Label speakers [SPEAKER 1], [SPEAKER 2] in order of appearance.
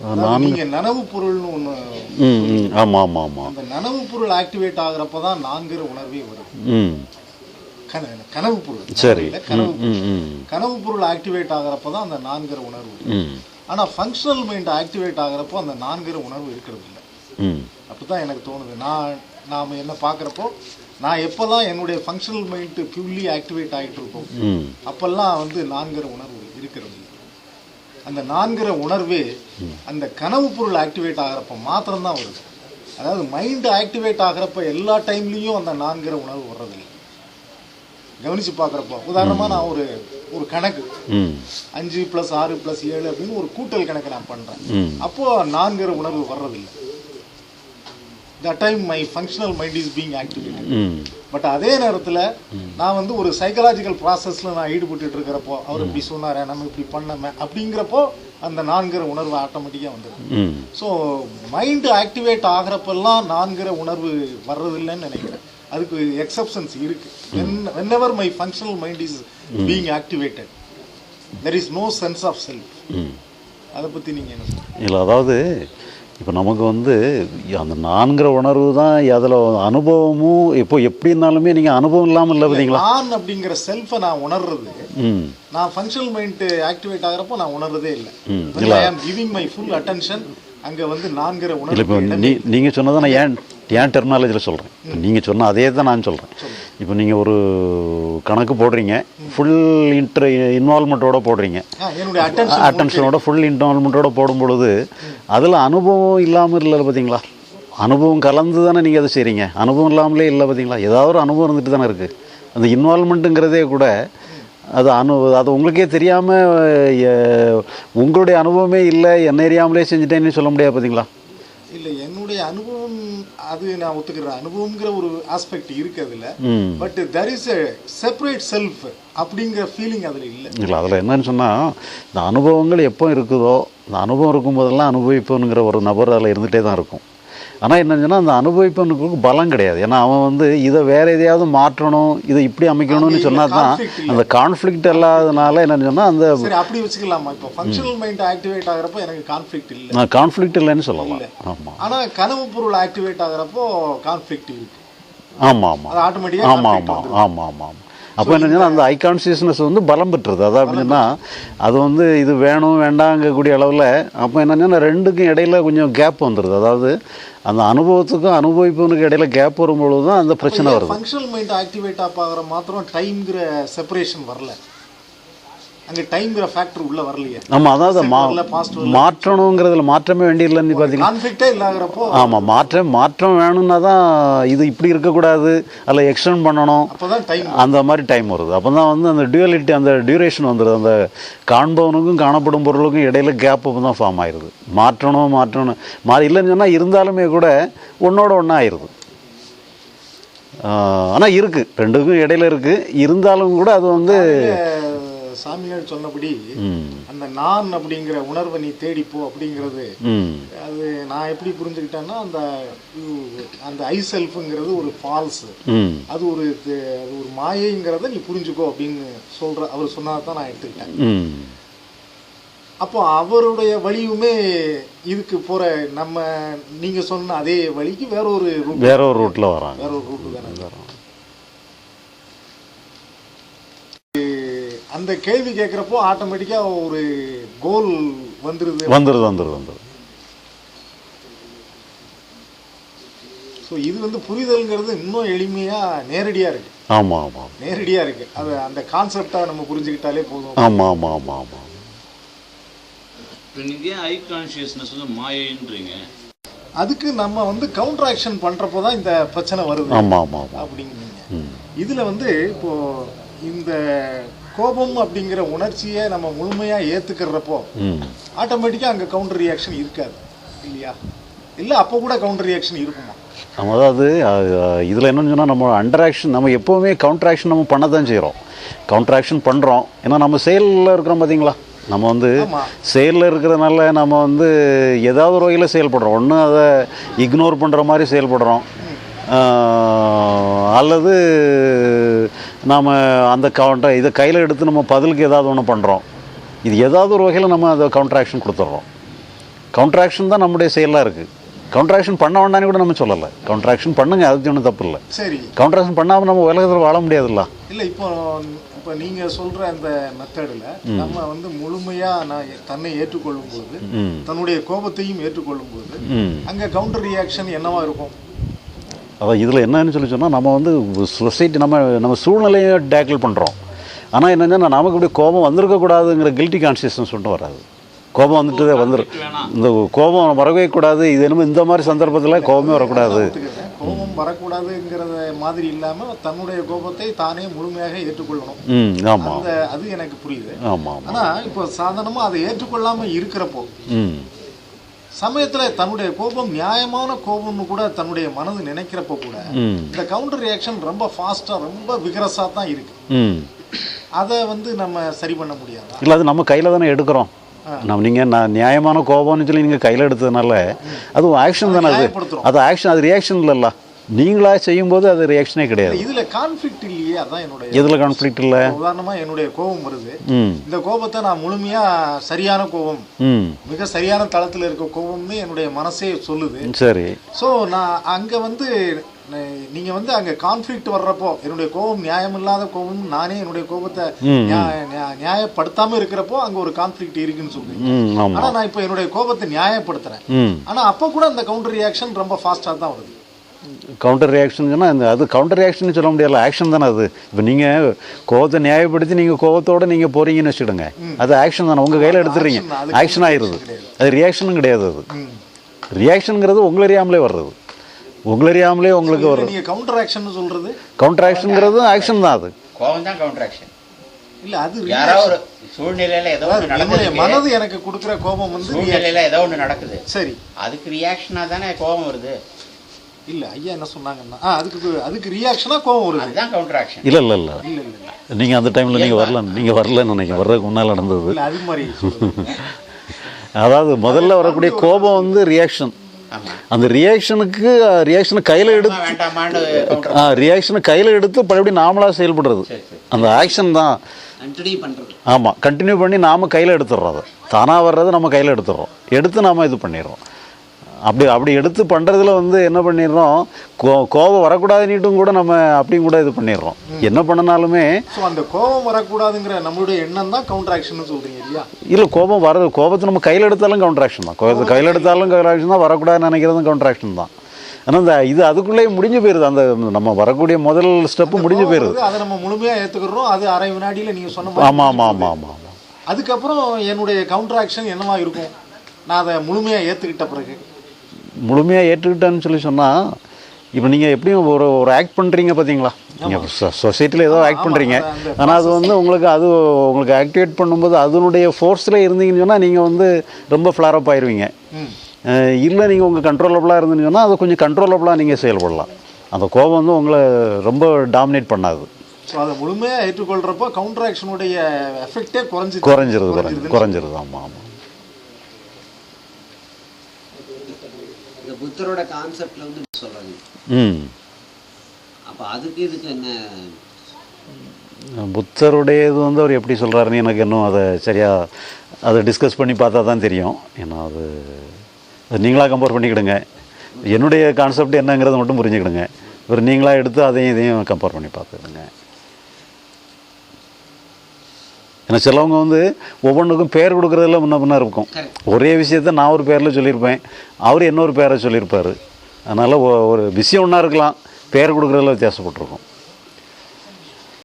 [SPEAKER 1] நான்
[SPEAKER 2] நீங்க நனவு பொருள்னு
[SPEAKER 1] ம் ஆமாம் ஆமாம் ஆமாம்
[SPEAKER 2] அந்த நனவு பொருள் ஆக்டிவேட் ஆகுறப்ப தான் நான்கிற உணர்வே வரும். கனவு பொருள்.
[SPEAKER 1] சரி.
[SPEAKER 2] கனவு கனவு பொருள். ஆக்டிவேட் ஆகுறப்ப தான் அந்த நான்கிற உணர்வு ஆனா ஃபங்க்ஷனல் மைண்ட் ஆக்டிவேட் ஆகுறப்போ அந்த நான்கிற உணர்வு இருக்கிறது இல்லை. அப்படிதான் எனக்கு தோணுது. நான் நாம என்ன பார்க்குறப்போ நான் எப்போல்லாம் என்னுடைய ஃபங்க்ஷனல் மைண்ட் பியூர்லி ஆக்டிவேட் ஆகிட்டு இருக்கோம் அப்பெல்லாம் வந்து நான்கிற உணர்வு இருக்கிறது இல்லை. அந்த நான்கிற உணர்வே அந்த கனவு பொருள் ஆக்டிவேட் ஆகிறப்ப மாத்திரம்தான் வருது. அதாவது மைண்ட் ஆக்டிவேட் ஆகிறப்ப எல்லா டைம்லேயும் அந்த நான்கிற உணர்வு வர்றதில்லை. கவனிச்சு பார்க்குறப்போ. உதாரணமாக நான் ஒரு ஒரு கணக்கு. அஞ்சு ப்ளஸ் ஆறு ப்ளஸ் ஏழு அப்படின்னு ஒரு கூட்டல் கணக்கு நான் பண்ணுறேன்
[SPEAKER 1] ம்.
[SPEAKER 2] அப்போ நான்கிற உணர்வு வர்றதில்லை. The time my functional mind is being activated
[SPEAKER 1] hmm
[SPEAKER 2] but அதே நேரத்தில் நான் வந்து ஒரு சைக்கலாஜிக்கல் ப்ராசஸில் நான் ஈடுபட்டு இருக்கிறப்போ அவர் இப்படி சொன்னாரே நம்ம இப்படி பண்ணமே அப்படிங்கிறப்போ அந்த நான்கிற உணர்வு ஆட்டோமேட்டிக்காக வந்துடும் ஸோ மைண்டு ஆக்டிவேட் ஆகிறப்பெல்லாம் நான்கிற உணர்வு வர்றதில்லைன்னு நினைக்கிறேன். அதுக்கு எக்ஸப்ஷன்ஸ் இருக்கு. Whenever my functional mind is being activated there is no sense of self அதை பற்றி நீங்கள் என்ன?
[SPEAKER 1] இல்லை அதாவது இப்போ நமக்கு வந்து அந்த நான்கிற உணர்வு தான் அதில் அனுபவமும் இப்போ எப்படி இருந்தாலுமே நீங்கள் அனுபவம் இல்லாமல் இல்லை பார்த்தீங்களா?
[SPEAKER 2] நான் அப்படிங்கிற செல்ஃபை நான் உணர்றது. நான் ஃபங்க்ஷனல் மைண்ட் ஆக்டிவேட் ஆகிறப்போ நான் உணர்றதே இல்லை. ஐ ஆம் கிவிங் மை ஃபுல் அட்டென்ஷன் அங்க வந்து நான்கிற உணர்வு
[SPEAKER 1] இப்போ நீ நீங்கள் சொன்னதை நான் ஏன் ஏன் டெர்மினாலஜியில் சொல்கிறேன் நீங்கள் சொன்ன அதே தான் நான் சொல்கிறேன் இப்போ நீங்கள் ஒரு கணக்கு போடுறீங்க ஃபுல் இன்ட்ர இன்வால்மெண்ட்டோட போடுறீங்க. அட்டென்ஷனோட ஃபுல் இன்வால்மெண்ட்டோட போடும் பொழுது அதில் அனுபவம் இல்லாமல் இல்லை பார்த்தீங்களா அனுபவம் கலந்து தானே நீங்கள் அதை செய்கிறீங்க அனுபவம் இல்லாமலே இல்லை பார்த்தீங்களா ஏதாவது ஒரு அனுபவம் இருந்துட்டு தானே இருக்குது அந்த இன்வால்மெண்ட்டுங்கிறதே கூட அது அனு அது உங்களுக்கே தெரியாமல் உங்களுடைய அனுபவமே இல்லை என்ன அறியாமலே செஞ்சுட்டேன்னு சொல்ல முடியாது பார்த்தீங்களா
[SPEAKER 2] என்னுடைய அனுபவம் அது நான் ஒத்துக்கிறேன். அனுபவம்ங்கிற ஒரு ஆஸ்பெக்ட் இருக்கு அதுல but there is a separate self அப்படிங்கிற ஃபீலிங் அதுல இல்ல.
[SPEAKER 1] இல்லை அதில் என்னன்னு சொன்னால் இந்த அனுபவங்கள் எப்போ இருக்குதோ இந்த அனுபவம் இருக்கும்போதெல்லாம் அனுபவிப்பவனுங்கிற ஒரு நபர் அதில் இருந்துகிட்டே தான் இருக்கும். ஆனால் என்னன்னு சொன்னால் அந்த அனுபவிப்பவனுக்கு பலம் கிடையாது. ஏன்னா அவன் வந்து இதை வேற எதையாவது மாற்றணும் இதை இப்படி அமைக்கணும்னு சொன்னால் தான். அந்த கான்ஃப்ளிக்ட் இல்லாதனால என்னன்னு சொன்னால் அந்த
[SPEAKER 2] அப்படி வச்சுக்கலாமா? இப்போ ஃபங்க்ஷனல் மைண்ட் ஆக்டிவேட் ஆகுறப்போ எனக்கு கான்ஃப்ளிக்ட் இல்ல.
[SPEAKER 1] கான்ஃப்ளிக்ட் இல்லைன்னு சொல்லலாம். ஆமாம்
[SPEAKER 2] ஆனா கனவு பொருள் ஆக்டிவேட் ஆகுறப்போ கான்ஃப்ளிக்ட் இருக்கு.
[SPEAKER 1] ஆமாம் ஆமாம்
[SPEAKER 2] அது ஆட்டோமேட்டிக்கா
[SPEAKER 1] ஆமாம் ஆமாம் ஆமாம் ஆமாம் அப்போ என்னன்னா அந்த ஐ கான்சியஸ்னஸ் வந்து பலம் பெற்றுறது அதாவது அப்படின்னா அது வந்து இது வேணும் வேண்டாங்கக்கூடிய அளவில் அப்போ என்னன்னா ரெண்டுக்கும் இடையில கொஞ்சம் கேப் வந்துடுது அதாவது அந்த அனுபவத்துக்கும் அனுபவிப்பவனுக்கு இடையில கேப் வரும்பொழுது தான் அந்த பிரச்சனை வருது.
[SPEAKER 2] ஃபங்க்ஷனல் மைண்ட் ஆக்டிவேட் ஆகிற மாத்திரம் டைம்ங்கிற செப்பரேஷன் வரல? அங்க டைம்ங்கிற ஃபேக்டர் உள்ள வரலையே.
[SPEAKER 1] ஆமாம் அதாவது மா
[SPEAKER 2] வரல பாஸ்ட்
[SPEAKER 1] மாற்றணுங்கிறதுல மாற்றமே வேண்டியதில்லைன்னு பார்த்தீங்கன்னா
[SPEAKER 2] கான்ஃப்ளிக்டே இல்லாகிறப்போ
[SPEAKER 1] ஆமாம் மாற்றம் மாற்றம் வேணும்னா தான் இது இப்படி இருக்கக்கூடாது. அதில் எக்ஸ்டெண்ட் பண்ணணும்.
[SPEAKER 2] அப்பதான் டைம்
[SPEAKER 1] அந்த மாதிரி டைம் வருது. அப்போ தான் வந்து அந்த டியூவலிட்டி அந்த டியூரேஷன் வந்துடுது அந்த காண்பவனுக்கும் காணப்படும் பொருளுக்கும் இடையில கேப் அப்போ தான் ஃபார்ம் ஆயிடுது மாற்றணும் மாற்றணும். மாறி இல்லைன்னு சொன்னால் இருந்தாலுமே கூட ஒன்றோட ஒன்றா ஆயிடுது ஆனால் இருக்குது ரெண்டுக்கும் இடையில இருக்குது இருந்தாலும் கூட அது வந்து
[SPEAKER 2] சாமியார் சொன்னபடி அந்த நான் அப்படிங்கிற உணர்வை நீ தேடிப்போ அப்படிங்கிறது அது நான் எப்படி புரிஞ்சுக்கிட்டேன்னா அந்த அந்த ஐ செல்ஃபுங்கிறது ஒரு ஃபால்ஸ் அது ஒரு அது ஒரு மாயைங்கிறத நீ புரிஞ்சுக்கோ அப்படின்னு சொல்ற அவர் சொன்னதான் நான் எடுத்துக்கிட்டேன். அப்போ அவருடைய வழியுமே இதுக்கு போற நம்ம நீங்க சொன்ன அதே வழிக்கு வேற ஒரு
[SPEAKER 1] வேற ஒரு ரூட்டில் வராங்க.
[SPEAKER 2] வேற ஒரு ரூட்டு தானே அந்த கேள்வி கேட்குறப்போ ஆட்டோமேட்டிக்கா ஒரு கோல் வந்துருது.
[SPEAKER 1] வந்துடுது வந்துடுது வந்துடுது
[SPEAKER 2] ஸோ இது வந்து புரிதல்ங்கிறது இன்னும் எளிமையா நேரடியா இருக்கு.
[SPEAKER 1] ஆமாம் ஆமாம்
[SPEAKER 2] நேரடியா இருக்கு. அது அந்த கான்செப்டா நம்ம புரிஞ்சுக்கிட்டாலே போதும்.
[SPEAKER 1] ஆமாம் ஆமாம் ஆமாம் ஆமாம்
[SPEAKER 3] இப்போ நீங்கள் ஏன் ஐ கான்ஷியஸ்னஸ் வந்து மாயைன்றீங்க?
[SPEAKER 2] அதுக்கு நம்ம வந்து கவுண்டர் ஆக்ஷன் பண்றப்போ தான் இந்த பிரச்சனை வருது.
[SPEAKER 1] ஆமாம் ஆமாம்
[SPEAKER 2] அப்படிங்கிறீங்க.
[SPEAKER 1] ம்.
[SPEAKER 2] இதுல வந்து இப்போ இந்த கோபம் அப்படிங்கிற உணர்ச்சியை நம்ம முழுமையா ஏத்துக்கிறப்போ
[SPEAKER 1] ம்.
[SPEAKER 2] ஆட்டோமேட்டிக்கா அங்க கவுண்டர் ரியாக்ஷன் இருக்காது. இல்லையா? இல்ல அப்போ கூட கவுண்டர் ரியாக்ஷன் இருக்குமா?
[SPEAKER 1] நம்ம அதாவது இதில் என்னன்னு சொன்னால் நம்ம அண்டர் ஆக்ஷன் நம்ம எப்போவுமே கவுண்டர் ஆக்ஷன் நம்ம பண்ண தான் செய்கிறோம் கவுண்டர் ஆக்ஷன் பண்ணுறோம் ஏன்னா நம்ம செயலில் இருக்கிறோம் பார்த்தீங்களா நம்ம வந்து. செயலில் இருக்கிறதுனால நம்ம வந்து ஏதாவது ஒரு வகையில் செயல்படுறோம். ஒன்று அதை இக்னோர் பண்ணுற மாதிரி செயல்படுறோம். அல்லது நாம் அந்த கவுண்டர் இதை கையில் எடுத்து நம்ம பதிலுக்கு ஏதாவது ஒன்று பண்ணுறோம் இது ஏதாவது ஒரு வகையில் நம்ம அதை கவுண்டர் ஆக்ஷன் கொடுத்துட்றோம் கவுண்டராக்ஷன் தான் நம்முடைய செயலாக இருக்குது கவுண்டராக்ஷன் பண்ண வேண்டாம்னு கூட நம்ம சொல்லலை. கவுண்டராக்ஷன் பண்ணுங்க அதுக்கு ஒன்றும் தப்பு இல்லை.
[SPEAKER 2] சரி.
[SPEAKER 1] கவுண்டராக்ஷன் பண்ணாமல் நம்ம உலகத்தில் வாழ முடியாதுல்ல?
[SPEAKER 2] இல்ல இப்போ இப்போ நீங்க சொல்ற அந்த மெத்தடில் நம்ம வந்து முழுமையா நான் தன்னை ஏற்றுக்கொள்ளும் போது தன்னுடைய கோபத்தையும் ஏற்றுக்கொள்ளும் போது அங்க கவுண்டர் ரியாக்ஷன் என்னவா இருக்கும்?
[SPEAKER 1] அதான் இதில் என்னன்னு சொல்லி சொன்னால் நம்ம வந்து சொசைட்டி நம்ம நம்ம சூழ்நிலையை டேக்கிள் பண்ணுறோம் ஆனால் என்னென்னா நமக்கு இப்படி கோபம் வந்திருக்கக்கூடாதுங்கிற கில்ட்டி கான்சியஸ்னஸ் மட்டும் வராது. கோபம் வந்துட்டு வந்துரு இந்த கோபம் வரவே கூடாது. இது என்னமோ இந்த மாதிரி சந்தர்ப்பத்தில் கோபமே வரக்கூடாது.
[SPEAKER 2] கோபம் வரக்கூடாதுங்கிறத மாதிரி இல்லாம தன்னுடைய கோபத்தை தானே முழுமையாக ஏற்றுக்கொள்ளணும்.
[SPEAKER 1] ம் ஆமாம்
[SPEAKER 2] அது எனக்கு புரியுது.
[SPEAKER 1] ஆமாம் ஆமாம்
[SPEAKER 2] ஆனா இப்போ சாதாரணமா அதை ஏற்றுக்கொள்ளாம இருக்கிறப்போ
[SPEAKER 1] ம்.
[SPEAKER 2] சமயத்துல தன்னுடைய கோபம் நியாயமான கோபம்னு கூட தன்னுடைய மனது நினைக்கிறப்போ கூட இந்த கவுண்டர் ரியாக்ஷன் ரொம்ப ஃபாஸ்டா ரொம்ப விகரஸா தான் இருக்கு.
[SPEAKER 1] ம்.
[SPEAKER 2] அதை வந்து நம்ம சரி பண்ண முடியாதா?
[SPEAKER 1] இல்லை அது நம்ம கையில் தானே எடுக்கிறோம். நம்ம நீங்கள் நான் நியாயமான கோபம்னு சொல்லி நீங்கள் கையில் எடுத்ததுனால அது ஆக்ஷன் தானே அது. அது ஆக்ஷன் அது ரியாக்ஷன் இல்லைல்ல. நீங்களா செய்யும்போது அது ரியாக்ஷனே கிடையாது.
[SPEAKER 2] இதுல கான்ஃபிளிக்ட் இல்லையே அதான் என்னுடைய
[SPEAKER 1] எதில் கான்ஃப்ளிக்ட் இல்லை?
[SPEAKER 2] உதாரணமா என்னுடைய கோபம் வருது. இந்த கோபத்தை நான் முழுமையா சரியான கோபம் மிக சரியான தளத்துல இருக்க கோபம்னு என்னுடைய மனசே சொல்லுது.
[SPEAKER 1] சரி.
[SPEAKER 2] ஸோ நான் அங்க வந்து நீங்க வந்து அங்க கான்ஃபிளிக்ட் வர்றப்போ என்னுடைய கோபம் நியாயமில்லாத கோபம் நானே என்னுடைய கோபத்தை நியா- நியா- நியாயப்படுத்தாம இருக்கிறப்போ அங்க ஒரு கான்ஃபிளிக்ட் இருக்குன்னு சொல்றீங்க. ஆனா நான் இப்போ என்னுடைய கோபத்தை நியாயப்படுத்துறேன். ஆனா அப்போ கூட அந்த கவுண்டர் ரியாக்ஷன் ரொம்ப ஃபாஸ்டா தான் வருது.
[SPEAKER 1] கவுண்டர் ரியாக்ஷன் சொன்னால் இந்த அது கவுண்டர் ரியாக்ஷன் சொல்ல முடியல ஆக்ஷன் தானே அது. இப்போ நீங்கள் கோவத்தை நியாயப்படுத்தி நீங்கள் கோவத்தோட நீங்கள் போகிறீங்கன்னு வச்சுக்கிடுங்க. அது ஆக்ஷன் தானே. உங்கள் கையில் எடுத்துடுறீங்க.
[SPEAKER 2] அதுக்கு
[SPEAKER 1] ஆக்ஷன் ஆயிடுது. அது ரியாக்ஷனும் கிடையாது அது. ரியாக்ஷனுங்கிறது உங்களை அறியாமலே வர்றது. உங்களை அறியாமலே உங்களுக்கு வர்றது.
[SPEAKER 2] நீங்க கவுண்டர் ஆக்ஷன் சொல்றது?
[SPEAKER 1] கவுண்டர் ஆக்ஷனுங்கிறது ஆக்ஷன் தான் அது.
[SPEAKER 4] கோபம் தான் கவுண்டர் ஆக்ஷன்
[SPEAKER 2] இல்ல அது
[SPEAKER 4] யாரோ
[SPEAKER 2] reaction.
[SPEAKER 4] ஒரு சூழ்நிலையில ஏதோ ஒன்று நடக்குது.
[SPEAKER 2] மனது எனக்கு கொடுக்குற கோபம் வந்து.
[SPEAKER 4] சூழ்நிலையில ஏதோ ஒன்று நடக்குது.
[SPEAKER 2] சரி.
[SPEAKER 4] அதுக்கு ரியாக்ஷனா தானே கோபம் வருது.
[SPEAKER 2] இல்ல ஐயா என்ன சொன்னாங்கன்னா அதுக்கு அதுக்கு ரியாக்ஷனா கோபம் வருது.
[SPEAKER 4] அதுதான் கவுண்டர் ஆக்ஷன்
[SPEAKER 1] இல்லை இல்லை இல்லை.
[SPEAKER 2] இல்ல
[SPEAKER 1] நீங்கள் அந்த டைமில் நீங்கள் வரல நீங்கள் வரலன்னு நினைக்கிறேன். வர்றதுக்கு முன்னால் நடந்தது.
[SPEAKER 2] இல்ல அது மாதிரி.
[SPEAKER 1] அதாவது முதல்ல வரக்கூடிய கோபம் வந்து ரியாக்ஷன் அந்த ரியாக்ஷனுக்கு ரியாக்ஷனை கையில் எடுத்து ஆ ரியாக்ஷனை கையில் எடுத்து பழையபடி நாமளாக செயல்படுறது. அந்த ஆக்ஷன் தான். ஆமாம் கண்டினியூ பண்ணி நாம் கையில் எடுத்துடுறோம் அதை தானாக வர்றதை நம்ம கையில் எடுத்துடுறோம். எடுத்து நாம் இது பண்ணிடுறோம். அப்படி அப்படி எடுத்து பண்ணுறதுல வந்து என்ன பண்ணிடுறோம்? கோ கோபம் வரக்கூடாதுன்னுட்டும் கூட நம்ம அப்படியும் கூட இது பண்ணிடுறோம். என்ன பண்ணினாலுமே
[SPEAKER 2] சோ அந்த கோபம் வரக்கூடாதுங்கிற நம்மளுடைய எண்ணம் தான் கவுண்டர் ஆக்ஷன் இல்லையா?
[SPEAKER 1] இல்லை கோபம் வர கோபத்தை நம்ம கையில் எடுத்தாலும் கவுண்டர் ஆக்ஷன் தான். கோபத்தை கையில் எடுத்தாலும் கவுண்டர் ஆக்ஷன் தான் வரக்கூடாதுன்னு நினைக்கிறதும் கவுண்டர் ஆக்ஷன் தான். ஆனால் இந்த இது அதுக்குள்ளேயே முடிஞ்சு போயிருது. அந்த நம்ம வரக்கூடிய முதல் ஸ்டெப்பு முடிஞ்சு போயிருது.
[SPEAKER 2] அதை நம்ம முழுமையா ஏத்துக்கிறோம். அது அரை வினாடியில நீங்க சொன்ன
[SPEAKER 1] ஆமாம் ஆமாம் ஆமாம் ஆமாம்
[SPEAKER 2] அதுக்கப்புறம் என்னுடைய கவுண்டர் ஆக்ஷன் என்னவா இருக்கும்? நான் அதை முழுமையா ஏத்துக்கிட்ட பிறகு.
[SPEAKER 1] முழுமையாக ஏற்றுக்கிட்டேன்னு சொல்லி சொன்னால் இப்போ நீங்கள் எப்படியும் ஒரு ஒரு ஆக்ட் பண்ணுறீங்க பார்த்தீங்களா நீங்கள் சொசைட்டியில் ஏதோ ஆக்ட் பண்ணுறீங்க ஆனால் அது வந்து உங்களுக்கு அது உங்களுக்கு ஆக்டிவேட் பண்ணும்போது அதனுடைய ஃபோர்ஸில் இருந்தீங்கன்னு சொன்னால் நீங்கள் வந்து ரொம்ப ஃப்ளாரப் ஆயிருவீங்க.
[SPEAKER 2] ம்.
[SPEAKER 1] இல்லை நீங்கள் உங்கள் கண்ட்ரோலபிளாக இருந்துன்னு சொன்னால் அது கொஞ்சம் கண்ட்ரோலபிளாக நீங்கள் செயல்படலாம். அந்த கோபம் வந்து உங்களை ரொம்ப டாமினேட் பண்ணாது.
[SPEAKER 2] ஸோ அதை முழுமையா ஏற்றுக்கொள்றப்போ கவுண்டர் ஆக்ஷனுடைய எஃபெக்டே குறைஞ்சி
[SPEAKER 1] குறைஞ்சிருது. குறைஞ்சி குறைஞ்சிருது. ஆமாம் ஆமாம்
[SPEAKER 5] இந்த புத்தரோட கான்செப்ட்ல வந்து சொல்றாங்க அப்ப அதுக்கு இதுக்கு என்ன?
[SPEAKER 1] புத்தருடைய இது வந்து அவர் எப்படி சொல்கிறாருன்னு எனக்கு இன்னும் அதை சரியாக அதை டிஸ்கஸ் பண்ணி பார்த்தா தான் தெரியும். ஏன்னா அது அது நீங்களாக கம்பேர் பண்ணிக்கிடுங்க. என்னுடைய கான்செப்ட் என்னங்கிறத மட்டும் புரிஞ்சுக்கிடுங்க. ஒரு நீங்களாக எடுத்து அதையும் இதையும் கம்பேர் பண்ணி பார்த்துக்கிடுங்க. ஏன்னா சிலவங்க வந்து ஒவ்வொன்றுக்கும் பேர் கொடுக்குறதுல முன்ன பின்ன இருக்கும். ஒரே விஷயத்த நான் ஒரு பேரில் சொல்லியிருப்பேன். அவர் இன்னொரு பேரை சொல்லியிருப்பார். அதனால் ஒரு விஷயம் ஒன்றா இருக்கலாம். பேர் கொடுக்குறதுல வித்தியாசப்பட்டிருக்கும்.